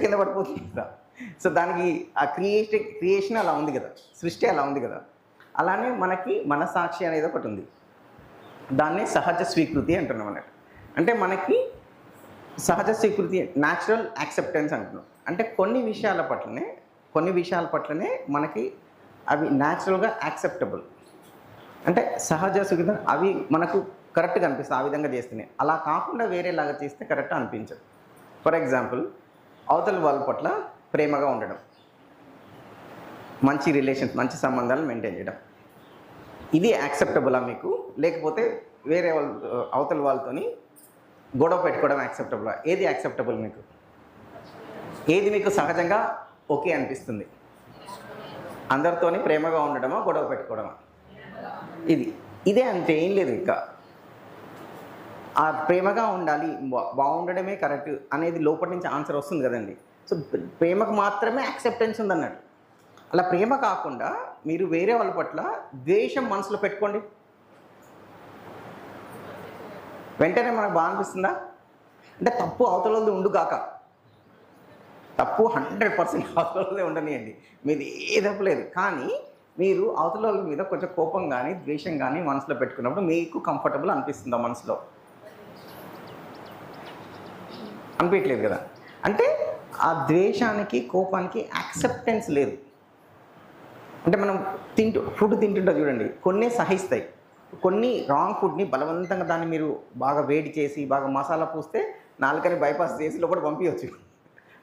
కింద పడిపోతుంది కదా. సో దానికి ఆ క్రియేషన్ క్రియేషన్ అలా ఉంది కదా. సృష్టి అలా ఉంది కదా. అలానే మనకి మనసాక్షి అనేది ఒకటి ఉంది. దాన్నే సహజ స్వీకృతి అంటున్నాం అన్నట్టు. అంటే మనకి సహజ స్వీకృతి న్యాచురల్ యాక్సెప్టెన్స్ అంటున్నాం. అంటే కొన్ని విషయాల పట్లనే కొన్ని విషయాల పట్లనే మనకి అవి న్యాచురల్గా యాక్సెప్టబుల్ అంటే సహజ స్వీకృతి అవి మనకు కరెక్ట్గా అనిపిస్తుంది ఆ విధంగా చేస్తున్నాయి అలా కాకుండా వేరేలాగా చేస్తే కరెక్ట్ అనిపించదు. ఫర్ ఎగ్జాంపుల్ అవతల వాళ్ళ పట్ల ప్రేమగా ఉండడం. మంచి రిలేషన్స్ మంచి సంబంధాలు మెయింటైన్ చేయడం. ఇది యాక్సెప్టబులా మీకు? లేకపోతే వేరే వాళ్ళ అవతల వాళ్ళతోని గొడవ పెట్టుకోవడం యాక్సెప్టబులా ఏది యాక్సెప్టబుల్ మీకు? ఏది మీకు సహజంగా ఓకే అనిపిస్తుంది? అందరితోని ప్రేమగా ఉండడమా గొడవ పెట్టుకోవడమా? ఇది. ఇదే అంతే ఏం లేదు ఇంకా. ఆ ప్రేమగా ఉండాలి బాగుండడమే కరెక్ట్ అనేది లోపల నుంచి ఆన్సర్ వస్తుంది కదండి. సో ప్రేమకు మాత్రమే యాక్సెప్టెన్స్ ఉందన్నట్టు అలా ప్రేమ కాకుండా మీరు వేరే వాళ్ళ పట్ల ద్వేషం మనసులో పెట్టుకోండి. వెంటనే మనకు బాగా అనిపిస్తుందా? అంటే తప్పు అవతలది ఉండు కాక. తప్పు హండ్రెడ్ పర్సెంట్ అవతలదే ఉండనియండి. మీది ఏ తప్పు లేదు. కానీ మీరు అవతల వాళ్ళ మీద కొంచెం కోపం కానీ ద్వేషం కానీ మనసులో పెట్టుకున్నప్పుడు మీకు కంఫర్టబుల్ అనిపిస్తుందా మనసులో? అనిపించలేదు కదా. అంటే ఆ ద్వేషానికి కోపానికి యాక్సెప్టెన్స్ లేదు. అంటే మనం తింటూ ఫుడ్ తింటుంటా చూడండి కొన్ని సహిస్తాయి. కొన్ని రాంగ్ ఫుడ్ని బలవంతంగా దాన్ని మీరు బాగా వేడి చేసి బాగా మసాలా పూస్తే నాలుకని బైపాస్ చేసి లోపల పంపించవచ్చు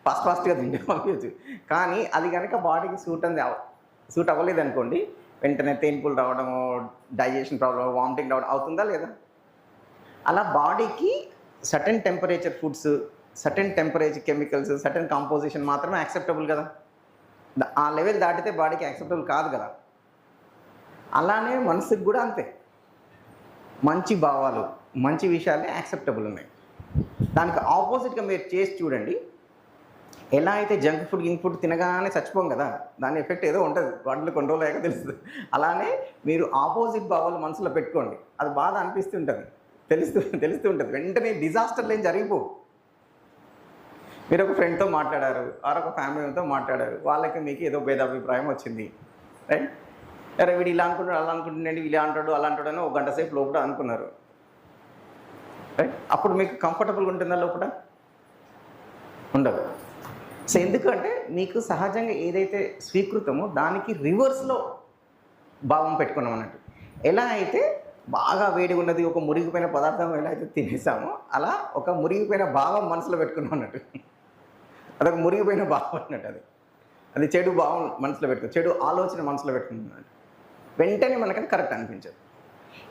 ఫాస్ట్ ఫాస్ట్గా తింటే పంపించవచ్చు కానీ అది కనుక బాడీకి సూట్ అంది సూట్ అవ్వలేదు అనుకోండి వెంటనే తేన్పులు రావడము డైజెషన్ ప్రాబ్లమ్ వామిటింగ్ రావడం అవుతుందా లేదా? అలా బాడీకి certain temperature foods certain temperature chemicals certain composition మాత్రమే యాక్సెప్టబుల్ కదా. ఆ లెవెల్ దాటితే బాడీకి యాక్సెప్టబుల్ కాదు కదా. అలానే మనసుకు కూడా అంతే. మంచి భావాలు మంచి విషయాలే యాక్సెప్టబుల్ ఉన్నాయి. దానికి ఆపోజిట్గా మీరు చేసి చూడండి. ఎలా అయితే జంక్ ఫుడ్ గింక్ ఫుడ్ తినగానే చచ్చిపోం కదా దాని ఎఫెక్ట్ ఏదో ఉంటుంది. వాటిలో కొన్ని రోజులు అయ్యాక తెలుస్తుంది. అలానే మీరు ఆపోజిట్ భావాలు మనసులో పెట్టుకోండి. అది బాధ అనిపిస్తుంటుంది. తెలుస్తూ తెలుస్తూ ఉంటుంది. వెంటనే డిజాస్టర్లు ఏం జరిగిపోవు. మీరు ఒక ఫ్రెండ్తో మాట్లాడారు ఆర్ ఒక ఫ్యామిలీతో మాట్లాడారు వాళ్ళకి మీకు ఏదో భేదాభిప్రాయం వచ్చింది రైట్ అరే వీడు ఇలా అనుకుంటాడు అలా అనుకుంటున్నాడు ఇలా అంటాడు అలా అంటాడు అని ఒక గంట సేపు లోపల అనుకున్నారు. రైట్ అప్పుడు మీకు కంఫర్టబుల్గా ఉంటుందా లోపల? ఉండదు. సో ఎందుకంటే మీకు సహజంగా ఏదైతే స్వీకృతమో దానికి రివర్స్లో భావం పెట్టుకున్నాం అన్నట్టు. ఎలా అయితే బాగా వేడిగా ఉన్నది ఒక మురిగిపోయిన పదార్థం ఎలా అయితే తినేసామో అలా ఒక మురిగిపోయిన భావం మనసులో పెట్టుకున్నాం అన్నట్టు. అదొక మురిగిపోయిన భావం అన్నట్టు అది. అది చెడు భావం మనసులో పెట్టుకో చెడు ఆలోచన మనసులో పెట్టుకుంటున్నాడు వెంటనే మనకది కరెక్ట్ అనిపించదు.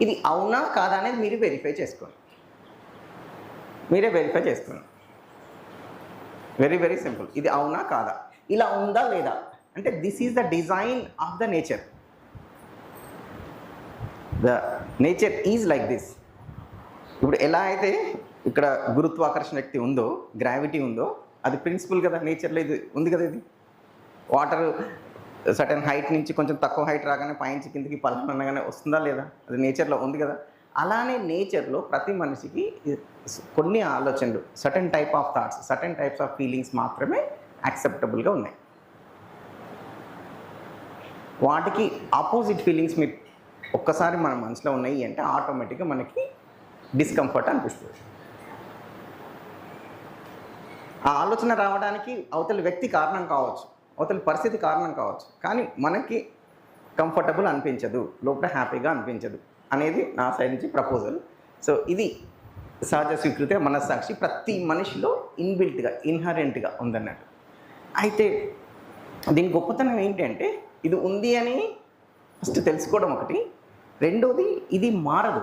ఇది అవునా కాదా అనేది మీరు వెరిఫై చేసుకోండి. మీరే వెరిఫై చేసుకోండి. Very very simple. ఇది అవునా కాదా? ఇలా ఉందా లేదా? అంటే this is the design of the nature. The nature is like this. ఇప్పుడు ఎలా అయితే ఇక్కడ గురుత్వాకర్షణ శక్తి ఉందో గ్రావిటీ ఉందో అది ప్రిన్సిపల్ కదా నేచర్లో ఇది ఉంది కదా ఇది. వాటర్ సటన్ హైట్ నుంచి కొంచెం తక్కువ హైట్ రాగానే పైనుంచి కిందకి పలకనగానే వస్తుందా లేదా? అది నేచర్లో ఉంది కదా. అలానే నేచర్లో ప్రతి మనిషికి కొన్ని ఆలోచనలు certain type of thoughts certain types of feelings మాత్రమే యాక్సెప్టబుల్గా ఉన్నాయి. వాటికి ఆపోజిట్ ఫీలింగ్స్ మీ ఒక్కసారి మన మనసులో ఉన్నాయి అంటే ఆటోమేటిక్గా మనకి డిస్కంఫర్ట్ అనిపిస్తుంది. ఆ ఆలోచన రావడానికి అవతల వ్యక్తి కారణం కావచ్చు అవతల పరిస్థితి కారణం కావచ్చు. కానీ మనకి కంఫర్టబుల్ అనిపించదు లోపల హ్యాపీగా అనిపించదు అనేది నా సైడ్ నుంచి ప్రపోజల్ సో ఇది సహజ స్వీకృతి మనస్సాక్షి ప్రతి మనిషిలో ఇన్బిల్ట్గా ఇన్హరెంట్గా ఉందన్నట్టు. అయితే దీని గొప్పతనం ఏంటంటే ఇది ఉంది అని ఫస్ట్ తెలుసుకోవడం ఒకటి. రెండోది ఇది మారదు.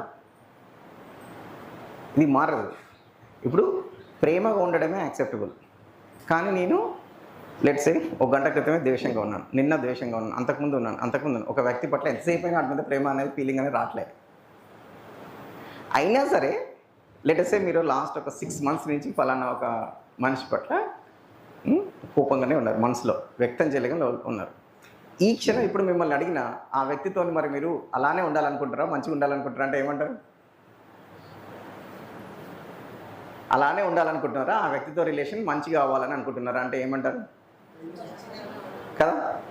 ఇది మారదు. ఇప్పుడు ప్రేమగా ఉండడమే యాక్సెప్టబుల్ కానీ నేను లెట్స్ సే ఒక గంట క్రితమే ద్వేషంగా ఉన్నాను. నిన్న ద్వేషంగా ఉన్నాను. అంతకుముందు ఉన్నాను. అంతకుముందు ఒక వ్యక్తి పట్ల ఎంతసేపు అయినా వాటి మీద ప్రేమ అనేది ఫీలింగ్ అనేది రావట్లేదు. అయినా సరే లెటసే మీరు లాస్ట్ ఒక సిక్స్ మంత్స్ నుంచి ఫలానా ఒక మనిషి పట్ల కోపంగానే ఉన్నారు మనసులో వ్యక్తం చేయలేక ఉన్నారు. ఈ క్షణం ఇప్పుడు మిమ్మల్ని అడిగిన ఆ వ్యక్తితో మరి మీరు అలానే ఉండాలనుకుంటారా మంచిగా ఉండాలనుకుంటారా అంటే ఏమంటారు? అలానే ఉండాలనుకుంటున్నారా? ఆ వ్యక్తితో రిలేషన్ మంచిగా అవ్వాలని అనుకుంటున్నారా? అంటే ఏమంటారు? కదా?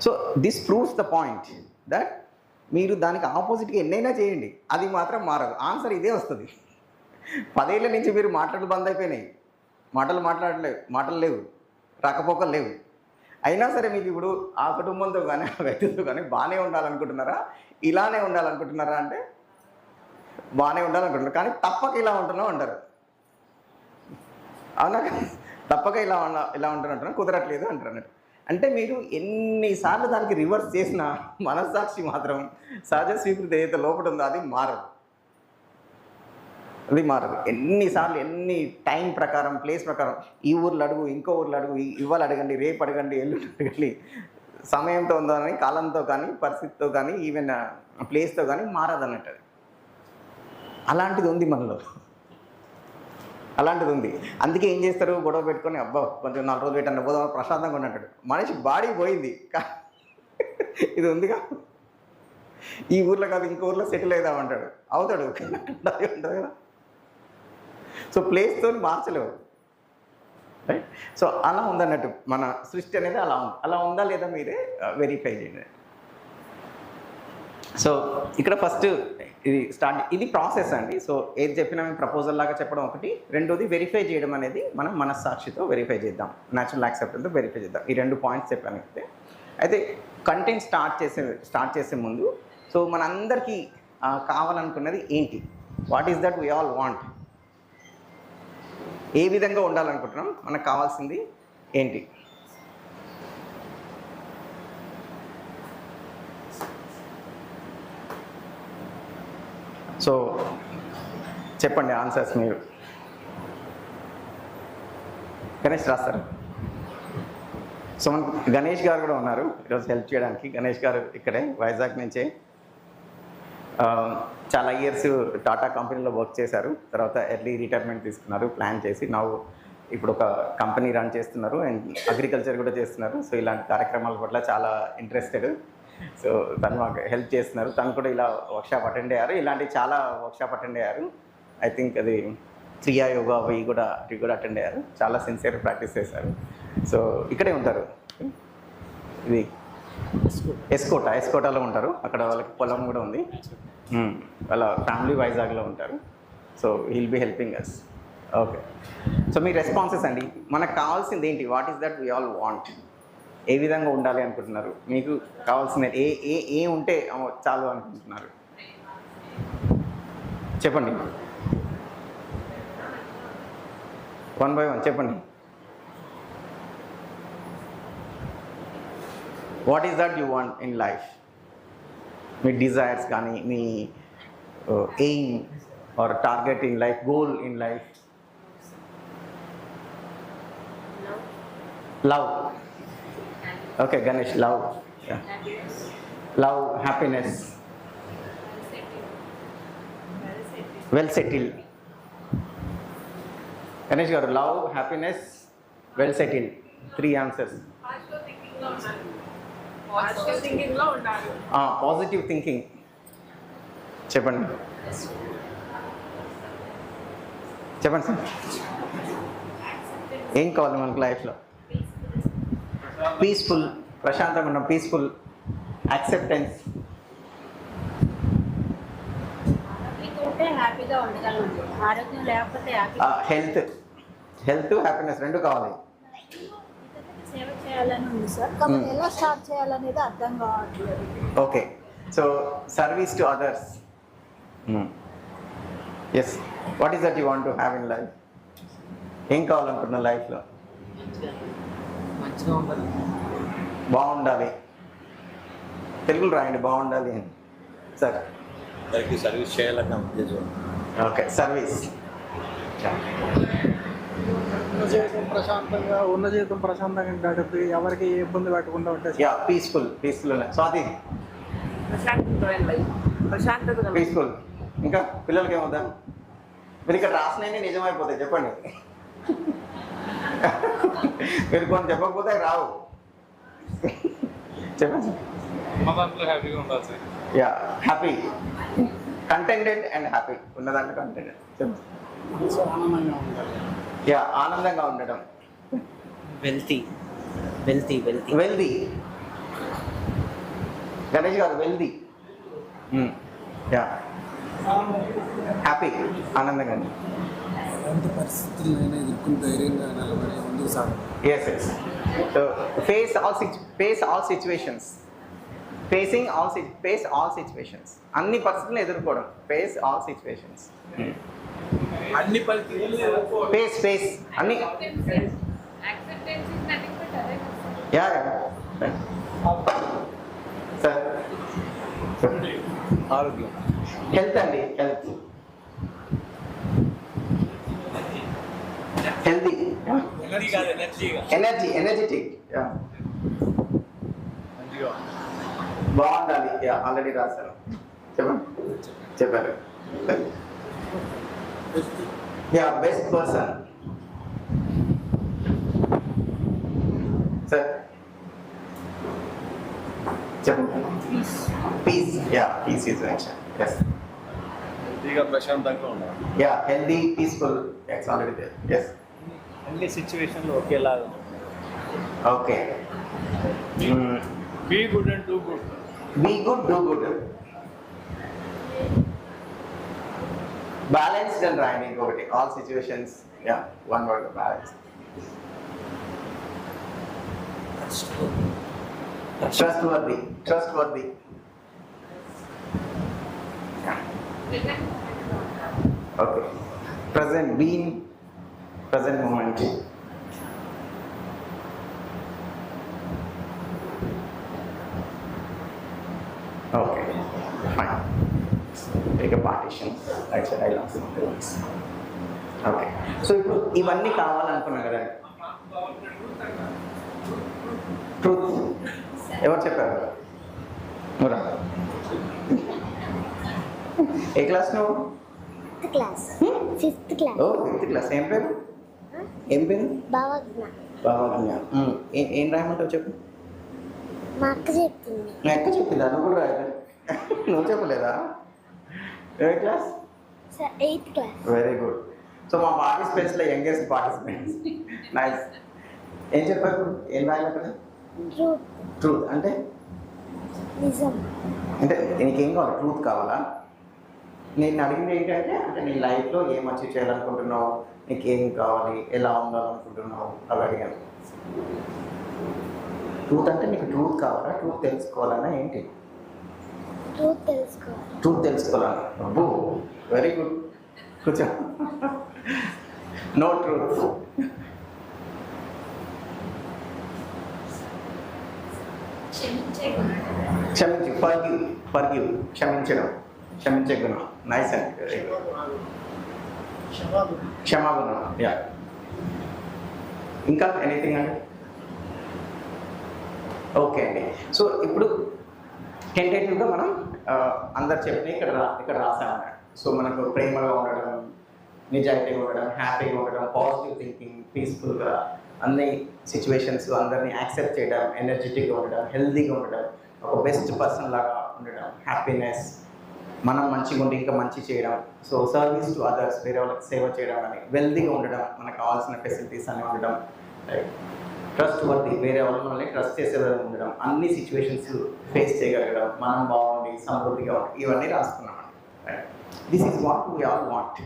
So this proves the point that మీరు దానికి ఆపోజిట్గా ఎన్నైనా చేయండి. అది మాత్రం మారదు. ఆన్సర్ ఇదే వస్తుంది. పదేళ్ళ నుంచి మీరు మాటలు బంద్ అయిపోయినాయి. మాటలు మాట్లాడలేవు మాటలు లేవు. రాకపోకలు లేవు. అయినా సరే మీకు ఇప్పుడు ఆ కుటుంబంతో కానీ ఆ వ్యక్తితో కానీ బాగానే ఉండాలనుకుంటున్నారా? ఇలానే ఉండాలనుకుంటున్నారా? అంటే బాగానే ఉండాలనుకుంటున్నారు. కానీ తప్పక ఇలా ఉంటున్నా అంటారు. అవునా? తప్పక ఇలా ఉన్న ఇలా ఉంటున్నట్టు కుదరట్లేదు అంటారు అన్నట్టు. అంటే మీరు ఎన్నిసార్లు దానికి రివర్స్ చేసినా మనస్సాక్షి మాత్రం సహజ స్వీకృతి ఏదైతే లోపల ఉందో అది మారదు. అది మారదు. ఎన్నిసార్లు ఎన్ని టైం ప్రకారం ప్లేస్ ప్రకారం ఈ ఊర్లో అడుగు ఇంకో ఊర్లో అడుగు ఇవ్వాలి ఇవాళ అడగండి రేపు అడగండి ఎల్లుండి అడగండి సమయంతో ఉందో కానీ కాలంతో కానీ పరిస్థితితో కానీ ఈవెన్ ప్లేస్తో కానీ మారదు అన్నట్టు అలాంటిది ఉంది మనలో. అలాంటిది ఉంది. అందుకే ఏం చేస్తారు? గొడవ పెట్టుకొని అబ్బా కొంచెం నాలుగు రోజులు పెట్టండి పోదాం ప్రశాంతంగా ఉన్నట్టు మనిషి బాడీ పోయింది. ఇది ఉందిగా ఈ ఊర్లో కాదు ఇంకో ఊర్లో సెటిల్ అవుతామంటాడు అవుతాడు. ఉంటుంది కదా. సో ప్లేస్తో మార్చలేవు. రైట్ సో అలా ఉందన్నట్టు మన సృష్టి అనేది అలా ఉంది. అలా ఉందా లేదా మీరే uh, వెరిఫై చేయండి. సో ఇక్కడ ఫస్ట్ ఇది స్టార్ట్ ఇది ప్రాసెస్ అండి. సో ఏది చెప్పినా మేము ప్రపోజల్ లాగా చెప్పడం ఒకటి. రెండోది వెరిఫై చేయడం అనేది మనం మనస్సాక్షితో వెరిఫై చేద్దాం. న్యాచురల్ యాక్సెప్టెన్స్తో వెరిఫై చేద్దాం. ఈ రెండు పాయింట్స్ చెప్పాను అయితే. అయితే కంటెంట్ స్టార్ట్ చేసే స్టార్ట్ చేసే ముందు సో మనందరికీ కావాలనుకున్నది ఏంటి? What is that we all want ఏ విధంగా ఉండాలనుకుంటున్నాం? మనకు కావాల్సింది ఏంటి? సో చెప్పండి ఆన్సర్స్ మీరు. గణేష్ రాస్తారు. సో గణేష్ గారు కూడా ఉన్నారు. ఈరోజు హెల్ప్ చేయడానికి. గణేష్ గారు ఇక్కడే వైజాగ్ నుంచే. చాలా ఇయర్స్ టాటా కంపెనీలో వర్క్ చేశారు. తర్వాత ఎర్లీ రిటైర్మెంట్ తీసుకున్నారు ప్లాన్ చేసి. నాకు ఇప్పుడు ఒక కంపెనీ రన్ చేస్తున్నారు. అండ్ అగ్రికల్చర్ కూడా చేస్తున్నారు. సో ఇలాంటి కార్యక్రమాల పట్ల చాలా ఇంట్రెస్టెడ్ సో తను మాకు హెల్ప్ చేస్తున్నారు. తను కూడా ఇలా వర్క్షాప్ అటెండ్ అయ్యారు. ఇలాంటి చాలా వర్క్షాప్ అటెండ్ అయ్యారు. ఐ థింక్ అది క్రియా యోగా అవి కూడా అవి కూడా అటెండ్ అయ్యారు. చాలా సిన్సియర్ ప్రాక్టీస్ చేశారు. సో ఇక్కడే ఉంటారు. ఇది ఎస్కోటా ఎస్కోటాలో ఉంటారు. అక్కడ వాళ్ళకి పొలం కూడా ఉంది. వాళ్ళ ఫ్యామిలీ వైజాగ్లో ఉంటారు. So he'll be helping us okay. So me responses అండి. మనకు కావాల్సింది ఏంటి? What is that we all want ఏ విధంగా ఉండాలి అనుకుంటున్నారు? మీకు కావాల్సిన ఏ ఏ ఏ ఉంటే చాలు అనుకుంటున్నారు? చెప్పండి. వన్ బై వన్ చెప్పండి. What is that you want in life me desires కానీ మీ aim or target in life goal in life love okay Ganesh love love happiness well settle Ganesh garu love happiness well settle three answers positive thinking చెప్పండి. చెప్పండి sir. ఏం కావాలి మనకు లైఫ్లో? Peaceful ప్రశాంతంగా ఉన్న peaceful acceptance health health happiness రెండు కావాలి. ఇతరులకి సేవ చేయాలని ఉంది సార్. కాబట్టి ఎలా స్టార్ట్ చేయాలనేది అర్థం కావట్లేదు. Okay so service to others yes what is that you want to have in life ఏం కావాలనుకుంటున్న లైఫ్లో మంచిగా ఉండాలి బాగుండాలి. తెలుగులో రాయండి బాగుండాలి అని. సార్ అందరికి సర్వీస్ చేయాలన్న ఉద్దేశం ఓకే సర్వీస్ ఉన్న జీవితం ప్రశాంతంగా ఉన్న జీవితం ప్రశాంతంగా ఎవరికి ఏ ఇబ్బంది పెట్టకుండా ఉంటే యా పీస్ఫుల్ పీస్ఫుల్ స్వాతి. ప్రశాంతత పీస్ఫుల్ ఇంకా పిల్లలకి ఏమవుతా మీరు ఇక్కడ రాసినవి నిజమైపోతాయి చెప్పండి. మీరు కొన్ని చెప్పకపోతే రావు. చెప్పండి yeah happy. Contented and happy. ఉన్న దాంట్లో కంటెంటెడ్ చెప్పండి. యా ఆనందంగా ఉండడం. Wealthy. Wealthy wealthy. Wealthy Ganesh garu wealthy yeah. Happy. ఆనందంగా ఎలాంటి పరిస్థితులైనా ఎదుర్కొని ధైర్యంగా నిలబడి ముందుకు yes yes so face all face all situations facing all face all situations అన్ని పరిస్థితులను ఎదుర్కోవడం. ఫేస్ ఆల్ సిచ్యువేషన్స్ అన్ని పరిస్థితులు ఫేస్ ఫేస్ అన్ని. Acceptance is nothing but arrogance. Yeah sir ఆరోగ్యం హెల్త్ అండి హెల్త్ హెల్తీ ఎనర్జీ ఎనర్జెటిక్ బాగుండాలి ఆల్రెడీ రాశాను చెప్పండి. చెప్పారు. యా బెస్ట్ పర్సన్ సార్ చెప్పండి. Peace yeah peace is yes హెల్తీగా ప్రశాంతంగా ఉండాలి. యా హెల్దీ పీస్ఫుల్ ఎక్స్ ఆల్రెడీ దేర్ ఎస్ అన్ని సిచ్యువేషన్లు ఒకేలాగా okay be good and do good be good do good balanced అని రాయండి ఇంకొకటి all situations yeah one word balance trustworthy trustworthy Present. Okay present been present moment okay fine a partition right side I loss okay so ఇప్పుడు ఇవన్నీ కావాలనుకున్నాం కదా. Truth ఎవరు చెప్పారు? నువ్వురా. ఏ క్లాస్ నువ్వు? క్లాస్ ఫిఫ్త్ క్లాస్ ఓ ఫిఫ్త్ క్లాస్ ఏం పేరు? ఏం పేరు? భావజ్ఞ. ఏం రాయమంటావు చెప్పు. మా అక్క చెప్పిందా. నువ్వు కూడా రాయలేదు నువ్వు చెప్పలేదా? ఏ class? Eighth class. Very good. So మా పార్టిసిపెంట్స్లో యంగెస్ట్ పార్టిసిపెంట్స్. నైస్. ఏం చెప్పారు ఏం రాయాలి అక్కడ? ట్రూత్. అంటే? నిజం. అంటే నీకేం కావాలి? ట్రూత్ కావాలా? నేను అడిగింది ఏంటంటే అంటే నీ లైఫ్లో ఏం అచీవ్ చేయాలనుకుంటున్నావు? నీకు ఏం కావాలి ఎలా ఉండాలనుకుంటున్నావు అవి అడిగాను. ట్రూత్ అంటే నీకు ట్రూత్ కావాలా? ట్రూత్ తెలుసుకోవాలన్నా ఏంటి? ట్రూత్ తెలుసుకోవాలి. ట్రూత్ తెలుసుకోవాలని అబ్బో వెరీ గుడ్ కూర్చో. నో ట్రూత్ క్షమించే ఫర్గివ్ ఫర్గివ్ క్షమించడం. క్షమించే గుణం నైస్ అండి వెరీ గుడ్ క్షమాగుణం యా ఇంకా ఎనీథింగ్ అండి? ఓకే అండి. సో ఇప్పుడు టెంటేటివ్గా మనం అందరు చెప్పిన ఇక్కడ రా ఇక్కడ రాసామన్నమాట. సో మనకు ప్రేమగా ఉండడం నిజాయితీగా ఉండడం హ్యాపీగా ఉండడం పాజిటివ్ థింకింగ్ పీస్ఫుల్గా అన్ని సిచ్యువేషన్స్ అందరినీ యాక్సెప్ట్ చేయడం ఎనర్జెటిక్గా ఉండడం హెల్తీగా ఉండడం ఒక బెస్ట్ పర్సన్ లాగా ఉండడం హ్యాపీనెస్ మనం మంచిగా ఉండి ఇంకా మంచి చేయడం సో సర్వీస్ టు అదర్స్ వేరే వాళ్ళకి సేవ చేయడం అని వెల్దీగా ఉండడం మనకు కావాల్సిన ఫెసిలిటీస్ అని ఉండడం ట్రస్ట్ వర్ది వేరే వాళ్ళని ట్రస్ట్ చేసేవారు ఉండడం అన్ని సిచ్యువేషన్స్ ఫేస్ చేయగలగడం మనం బాగుండి సమృద్ధిగా ఉండి ఇవన్నీ రాసుకున్నాం this is what we all want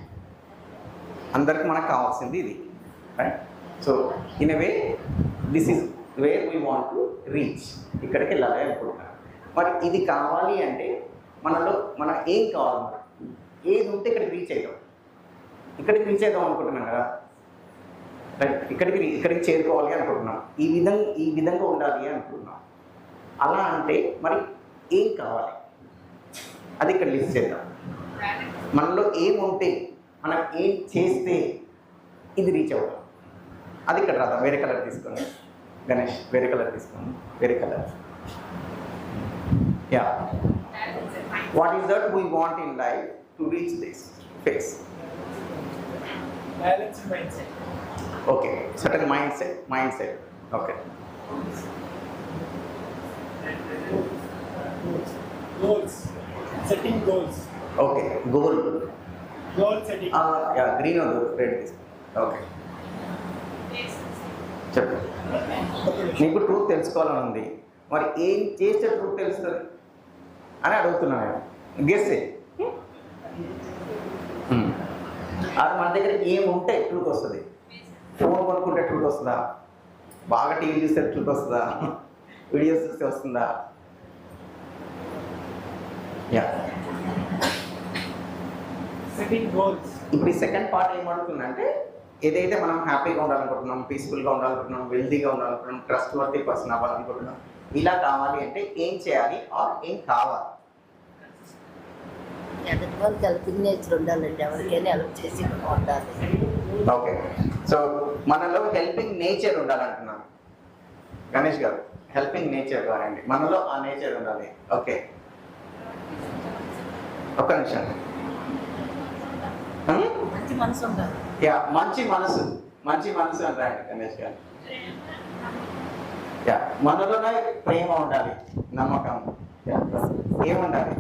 అందరికి మనకు కావాల్సింది ఇది right so in way this is where we want to reach ఇక్కడికి వెళ్ళాలి అనుకుంటున్నాను. మరి ఇది కావాలి అంటే మనలో మనం ఏం కావాలన్నమాట ఏది ఉంటే ఇక్కడికి రీచ్ అవుతాం ఇక్కడికి రీచ్ అవుతాం అనుకుంటున్నాం కదా? ఇక్కడికి ఇక్కడికి చేరుకోవాలి అనుకుంటున్నాం. ఈ విధంగా ఈ విధంగా ఉండాలి అనుకుంటున్నాం. అలా అంటే మరి ఏం కావాలి? అది ఇక్కడ లిస్ట్ చేద్దాం. మనలో ఏముంటే మనం ఏం చేస్తే ఇది రీచ్ అవుతాం. అది ఇక్కడ రాదాం వేరే కలర్ తీసుకోండి. గణేష్ వేరే కలర్ తీసుకోండి. వేరే colour yeah what is that we want in life to reach this phase okay certain mindset mindset okay okay goal green red okay చెప్పు. నీకు ట్రూత్ తెలుసుకోవాలని ఉంది. మరి ఏం చేస్తే ట్రూత్ తెలుస్తుంది? అని అడుగుతున్నాను నేను. గెస్సే అది మన దగ్గర ఏం ఉంటే ట్రూత్ వస్తుంది. ఫోన్ కొనుక్కుంటే ట్రూత్ వస్తుందా? బాగా టీవీ చూస్తే ట్రూత్ వస్తుందా? వీడియోస్ చూస్తే వస్తుందా? యా ఇప్పుడు ఈ సెకండ్ పార్ట్ ఏం అడుగుతుందంటే ఏదైతే మనం హ్యాపీగా ఉండాలనుకుంటున్నాం పీస్ఫుల్గా ఉండాలనుకుంటున్నాం వెల్తీగా ఉండాలనుకుంటున్నాం ట్రస్ట్ వర్తీ పర్సన్ అవ్వాలనుకుంటున్నాం ఇలా కావాలి అంటే ఏం చేయాలి ఆర్ ఏం కావాలి? ఎదుటి వాళ్ళకి హెల్పింగ్ నేచర్ ఉండాలండి. ఎవరికైనా హెల్ప్ చేసి ఉండాలి. ఓకే సో మనలో హెల్పింగ్ నేచర్ ఉండాలంటున్నాం. గణేష్ గారు హెల్పింగ్ నేచర్ కాదండి. మనలో ఆ నేచర్ ఉండాలి. ఓకే ఒక్క నిమిషం. Hmm? మంచి మనసు ఉండాలి. యా మంచి మనసు. మంచి మనసు అంటారండి గణేష్ గారు. మనలోనే ప్రేమ ఉండాలి నమ్మకం. యా. ఏముండాలి?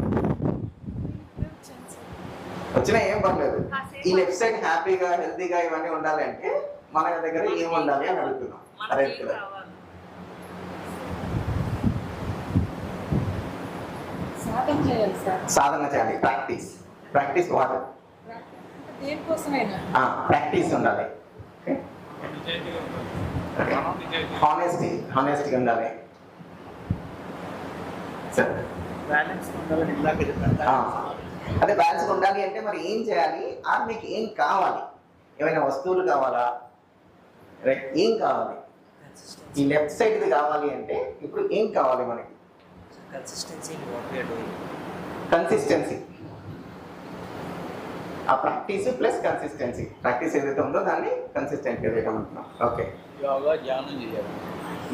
వచ్చినా ఏం పర్లేదు. ఈ లెఫ్ట్ సైడ్ హ్యాపీగా హెల్తీగా ఇవన్నీ ఉండాలంటే మన దగ్గర ఏం ఉండాలి అని అడుగుతున్నాం. కరెక్ట్ కదా సాధన చేయాలి ప్రాక్టీస్ ప్రాక్టీస్ వాట్ దేనికోసమైనా? ప్రాక్టీస్ ఉండాలి. హానెస్టీ హానెస్టీగా ఉండాలి. సరే అదే బ్యాలెన్స్ ఉండాలి అంటే మరి ఏం చేయాలి? ఆ మీకు ఏం కావాలి? ఏమైనా వస్తువులు కావాలా? రైట్ ఏం కావాలి? ఈ లెఫ్ట్ సైడ్ది కావాలి అంటే ఇప్పుడు ఏం కావాలి మనకి? కన్సిస్టెన్సీ కన్సిస్టెన్సీ ఆ ప్రాక్టీస్ ప్లస్ కన్సిస్టెన్సీ ప్రాక్టీస్ ఏదైతే ఉందో దాన్ని కన్సిస్టెంట్గా చేయడం అంటున్నాం. ఓకే యోగా ధ్యానం చేయాలి.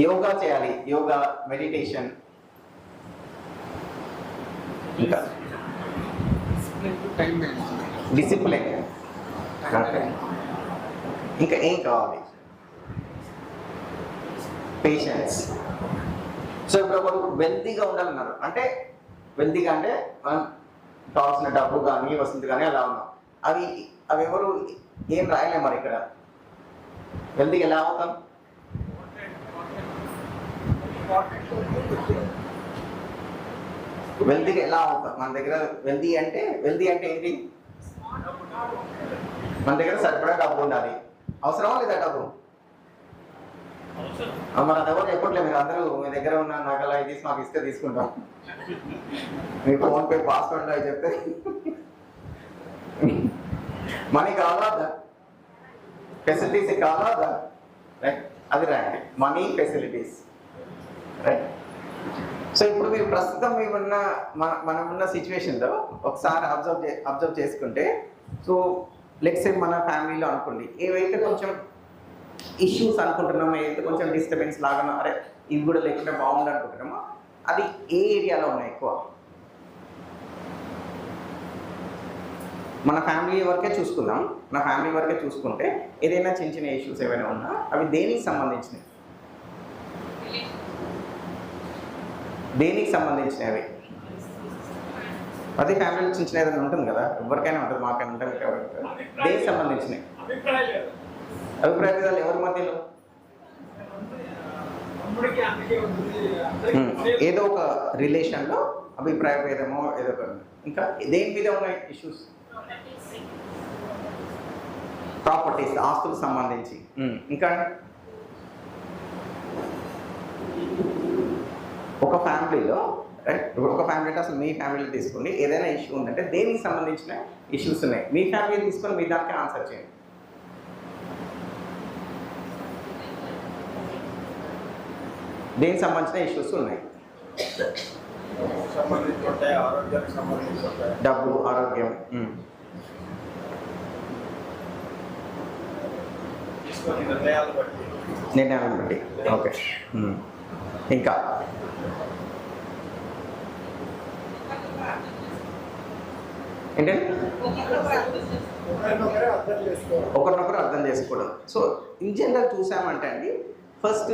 యోగా చేయాలి. యోగా మెడిటేషన్ ఇంకా? డిసిప్లిన్ ఇంకా ఏం కావాలి? పేషెన్స్ సో ఇప్పుడు ఒకరు వెల్తీగా ఉండాలన్నారు. అంటే వెల్తీగా అంటే మనం కావాల్సిన డబ్బు కానీ వసతి కానీ అలా ఉన్నాం. అవి అవి ఎవరు ఏం రాయలేం మరి ఇక్కడ? వెల్తీగా ఎలా అవుతాం? వెల్తీగా ఎలా అవుతాం? మన దగ్గర వెల్తీ అంటే వెల్తీ అంటే ఏంటి? మన దగ్గర సరిపడా డబ్బు ఉండాలి. అవసరమా లేదా డబ్బు? మన దగ్గర చెప్పట్లేదు మీరు అందరూ మీ దగ్గర ఉన్న నగలు అవి తీసి మాకు ఇస్తే తీసుకుంటాం. మీ ఫోన్ పే పాస్వర్డ్ అవి చెప్తే. మనీ కావాలా ఫెసిలిటీస్ కావాలా రైట్ అది రాయండి మనీ ఫెసిలిటీస్ రైట్ సో ఇప్పుడు మీరు ప్రస్తుతం మేమున్న మన మనం ఉన్న సిచ్యువేషన్లో ఒకసారి అబ్జర్వ్ చే అబ్జర్వ్ చేసుకుంటే సో లెక్స్ మన ఫ్యామిలీలో అనుకోండి ఏవైతే కొంచెం ఇష్యూస్ అనుకుంటున్నామో ఏదైతే కొంచెం డిస్టర్బెన్స్ లాగా అరే ఇవి కూడా లేకుండా బాగుంది అనుకుంటున్నామో అది ఏ ఏరియాలో ఉన్నాయి ఎక్కువ? మన ఫ్యామిలీ వరకే చూసుకుందాం. మన ఫ్యామిలీ వరకే చూసుకుంటే ఏదైనా చిన్న చిన్న ఇష్యూస్ ఏమైనా ఉన్నా అవి దేనికి సంబంధించినవి? దేనికి సంబంధించినవి? ప్రతి ఫ్యామిలీలో చిన్న చిన్న ఏదైనా ఉంటుంది కదా? ఎవరికైనా ఉంటుంది మాకైనా ఉంటుంది. దేనికి సంబంధించినవి? అభిప్రాయ భేదాలు ఎవరి మధ్యలో? ఏదో ఒక రిలేషన్లో అభిప్రాయ భేదమో ఏదో ఒక ఇంకా దేని మీద ఉన్న ఇష్యూస్ ప్రాపర్టీస్ ఆస్తులకు సంబంధించి. ఉమ్, ఇంకా ఒక ఫ్యామిలీలో ఒక ఫ్యామిలీ అంటే అసలు మీ ఫ్యామిలీ తీసుకోండి. ఏదైనా ఇష్యూ ఉందంటే దేనికి సంబంధించిన ఇష్యూస్ ఉన్నాయి? మీ ఫ్యామిలీ తీసుకొని మీ దానికి ఆన్సర్ చేయండి. దేనికి సంబంధించిన ఇష్యూస్ ఉన్నాయి? డబ్బు ఆరోగ్యం నిర్ణయాలను బట్టి. ఓకే. ఇంకా ఏంటంటే ఒకరినొకరే అర్థం చేసుకోవాలి ఒకరినొకరు అర్థం చేసుకోవడం. సో ఇన్ జనరల్ చూసామంటే అండి ఫస్ట్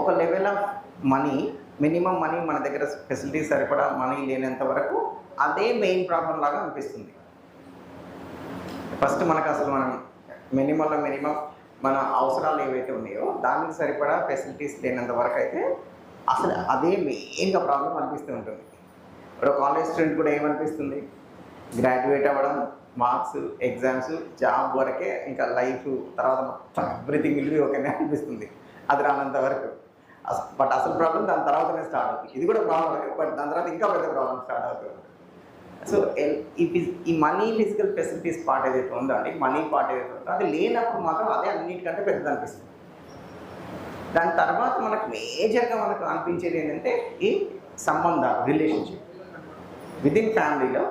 ఒక level of money minimum money మన దగ్గర ఫెసిలిటీస్ సరిపడా మనీ లేనంత వరకు అదే మెయిన్ ప్రాబ్లం లాగా అనిపిస్తుంది. ఫస్ట్ మనకు అసలు మనం మినిమంలో మినిమం మన అవసరాలు ఏవైతే ఉన్నాయో దానికి సరిపడా ఫెసిలిటీస్ లేనంత వరకు అయితే అసలు అదే మెయిన్గా ప్రాబ్లం అనిపిస్తూ ఉంటుంది. ఇప్పుడు కాలేజ్ స్టూడెంట్ కూడా ఏమనిపిస్తుంది? గ్రాడ్యుయేట్ అవ్వడం మార్క్స్ ఎగ్జామ్స్ జాబ్ వరకే ఇంకా లైఫ్ తర్వాత మొత్తం ఎవ్రీథింగ్ విల్ ఓకేనే అనిపిస్తుంది. అది రానంత వరకు. బట్ అసలు ప్రాబ్లం దాని తర్వాతనే స్టార్ట్ అవుతుంది. ఇది కూడా ప్రాబ్లం బట్ దాని తర్వాత ఇంకా పెద్ద ప్రాబ్లం స్టార్ట్ అవుతుంది. సో ఈ ఈ మనీ ఫిజికల్ ఫెసిలిటీస్ పార్ట్ ఏదైతే ఉందో అండి మనీ పార్ట్ ఏదైతే ఉందో అది లేనప్పుడు మాత్రం అదే అన్నిటికంటే పెద్దది అనిపిస్తుంది దాని తర్వాత మనకు మేజర్గా మనకు అనిపించేది ఏంటంటే ఈ సంబంధాలు రిలేషన్షిప్ విదిన్ ఫ్యామిలీలో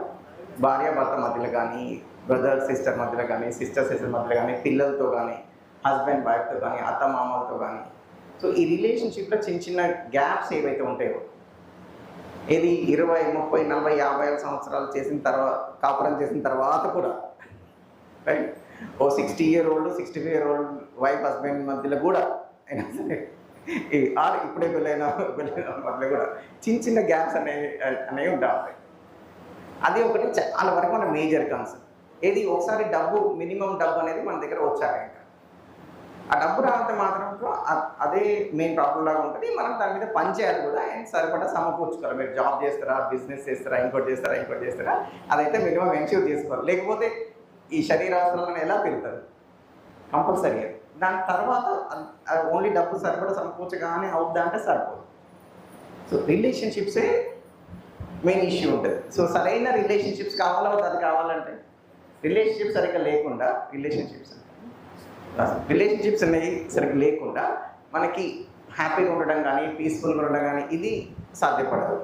భార్యాభర్త మధ్యలో కానీ బ్రదర్ సిస్టర్ మధ్యలో కానీ సిస్టర్ సిస్టర్ మధ్యలో కానీ పిల్లలతో కానీ హస్బెండ్ వైఫ్తో కానీ అత్త మామలతో కానీ సో ఈ రిలేషన్షిప్లో చిన్న చిన్న గ్యాప్స్ ఏవైతే ఉంటాయో ఇది ఇరవై ముప్పై నలభై యాభై ఐదు సంవత్సరాలు చేసిన తర్వాత కాపురం చేసిన తర్వాత కూడా right oh sixty year old sixty five year old wife husband మధ్యలో కూడా అయినా సరే ఈ ఇప్పుడే పెళ్ళైన పెళ్ళైన మధ్యలో కూడా చిన్న చిన్న గ్యాప్స్ అనేవి అనేవి ఉంటాయి. అది ఒకటి చాలా వరకు మన మేజర్ కన్సర్న్ ఏది ఒకసారి డబ్బు మినిమం డబ్బు అనేది మన దగ్గర వచ్చాయి ఆ డబ్బు రావంటే మాత్రం అదే మెయిన్ ప్రాబ్లం లాగా ఉంటుంది. మనం దాని మీద పని చేయాలి కూడా. అండ్ సరిపడా సమకూర్చుకోవాలి. మీరు జాబ్ చేస్తారా? బిజినెస్ చేస్తారా? ఇంకోటి చేస్తారా? ఇంకోటి చేస్తారా? అదైతే మినిమం ఎన్ష్యూర్ చేసుకోవాలి. లేకపోతే ఈ శరీరాసనాలను ఎలా పెరుగుతారు కంపల్సరీ దాని తర్వాత ఓన్లీ డబ్బు సరిపడా సమకూర్చగానే అవుద్దా అంటే సరిపోదు. సో రిలేషన్షిప్సే మెయిన్ ఇష్యూ ఉంటుంది. సో సరైన రిలేషన్షిప్స్ కావాలా? అది కావాలంటే రిలేషన్షిప్ సరిగ్గా లేకుండా రిలేషన్షిప్స్ రిలేషన్షిప్స్ అనేవి సరిగ్గా లేకుండా మనకి హ్యాపీగా ఉండడం కానీ పీస్ఫుల్గా ఉండడం కానీ ఇది సాధ్యపడదు.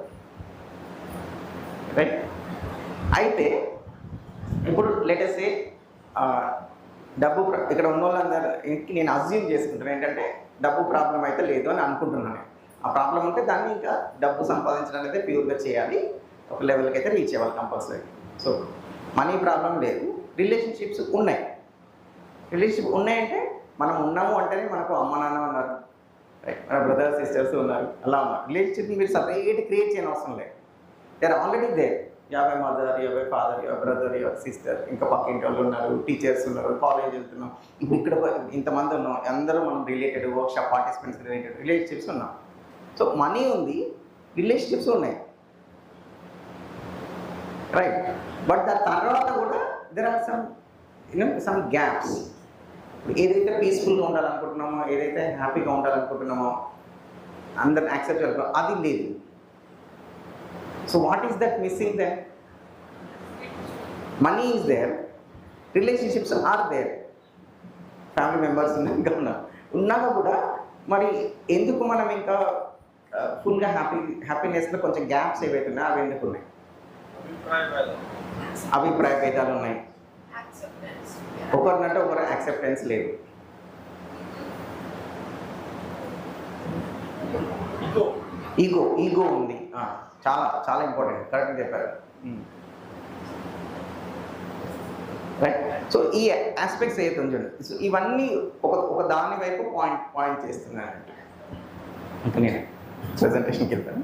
రైట్ అయితే ఇప్పుడు లేటెస్ట్ డబ్బు ఇక్కడ ఉన్న వాళ్ళందరూ నేను అజ్యూమ్ చేసుకుంటాను ఏంటంటే డబ్బు ప్రాబ్లం అయితే లేదు అని అనుకుంటున్నాను ఆ ప్రాబ్లం ఉంటే దాన్ని ఇంకా డబ్బు సంపాదించడం అయితే ప్యూర్గా చేయాలి. ఒక లెవెల్కి అయితే రీచ్ అవ్వాలి కంపల్సరీ సో మనీ ప్రాబ్లం లేదు. రిలేషన్షిప్స్ ఉన్నాయి. రిలేషన్షిప్ ఉన్నాయంటే మనం ఉన్నాము అంటేనే మనకు అమ్మ నాన్న ఉన్నారు. రైట్ మన బ్రదర్స్ సిస్టర్స్ ఉన్నారు. అలా ఉన్నారు రిలేషన్షిప్ని మీరు సపరేట్ క్రియేట్ చేయని అవసరం లేదు. దేర్ ఆల్రెడీ దే యాభై మదర్ యాభై ఫాదర్ యాభై బ్రదర్ యాభై సిస్టర్ ఇంకా పక్కింటి వాళ్ళు ఉన్నారు టీచర్స్ ఉన్నారు కాలేజ్ వెళ్తున్నాం. ఇప్పుడు ఇక్కడ ఇంతమంది ఉన్నాం. అందరూ మనం related workshop participants related relationships ఉన్నాం. సో మనీ ఉంది రిలేషన్షిప్స్ ఉన్నాయి. రైట్ బట్ దాని తర్వాత కూడా there are some you know some gaps ఏదైతే పీస్ఫుల్గా ఉండాలనుకుంటున్నామో ఏదైతే హ్యాపీగా ఉండాలనుకుంటున్నామో అందరిని యాక్సెప్ట్ చేయాలి. అది లేదు. So what is that missing then money is there relationships are there family members ఉన్నాక ఉన్నారు ఉన్నాక కూడా మరి ఎందుకు మనం ఇంకా ఫుల్గా హ్యాపీ హ్యాపీనెస్లో కొంచెం గ్యాప్స్ ఏవైతే ఉన్నాయో అవి ఎందుకు ఉన్నాయి? అభిప్రాయ భేదాలు ఉన్నాయి. ఒకరినంటే ఒకరు యాక్సెప్టెన్స్ లేదు. ఈగో ఈగో ఉంది. చాలా చాలా ఇంపార్టెంట్ కరెక్ట్గా చెప్పారు. రైట్ సో ఈ ఆస్పెక్ట్స్ ఏదైతే ఉందో సో ఇవన్నీ ఒక ఒక దాని వైపు పాయింట్ పాయింట్ చేస్తున్నానంటే ఇంకా నేను ప్రజెంటేషన్కి వెళ్తాను